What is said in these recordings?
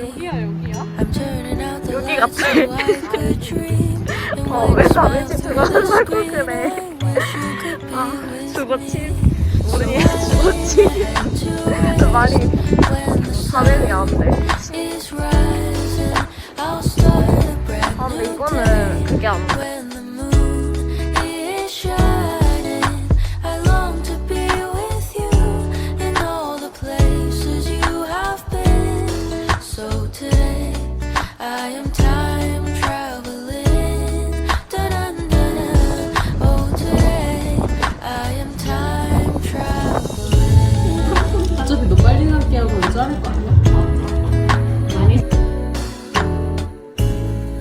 여기야 여기야? I'm turning out the 여기 lights 같아. so I could dream. And 어, when 왜 you 남의 집 screen, 그래. 아, 죽었지? 우리 죽었지? 저 말이 when the 반응이 안 돼. sun is rising. I'll start a brand 아, 근데 이거는. 그게 안 돼. 어차피 너 빨리 갈게 하고 자를 거 아니야?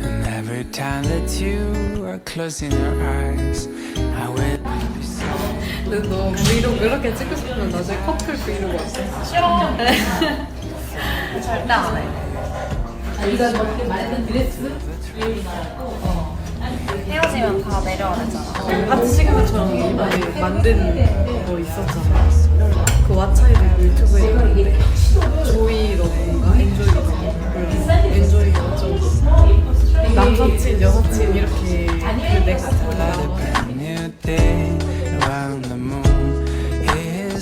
And every time that you are closing your eyes, I will be so 근데 너 브이로그 이렇게 찍고 싶으면 나중에 커플 브이로그 왔어 싫어. 절대 안 해. 헤어지면 다 내려야 되잖아. 같이 시그널처럼 만든 거 있었잖아 그 왓챠이드 유튜브에 있는데 조이 러브인가 엔조이 러브 남사친 여사친 이렇게 그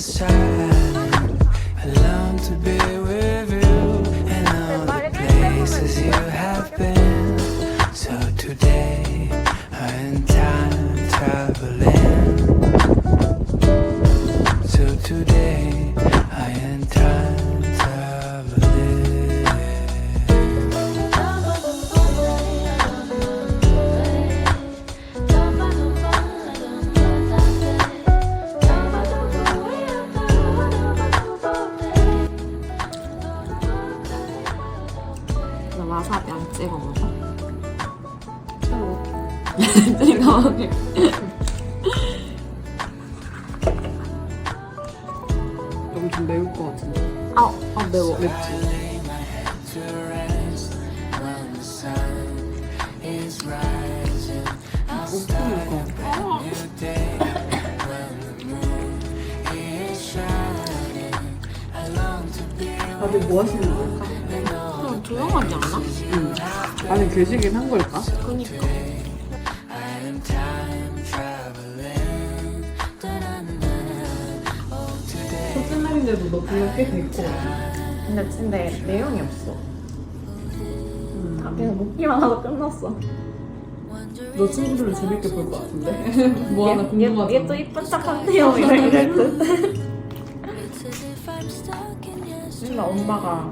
is shining. I long to be with Is you. 찍어 먹어. 찍어 먹을. 너무 좀 매울 것 같은데 아, 아 매워. 맵지? 다들 뭐 하시는 걸까? 좀 조용하지 않아? 응. 아니 계시긴 한 걸까? 그니까. 날인데도 너 분량 꽤 됐고 근데 근데 내용이 없어. 다 그냥 먹기만 하고 끝났어. 너 친구들은 재밌게 볼 것 같은데? 뭐 하나 궁금하다 얘또 이쁜 척한대요 이럴 듯. 맨날 엄마가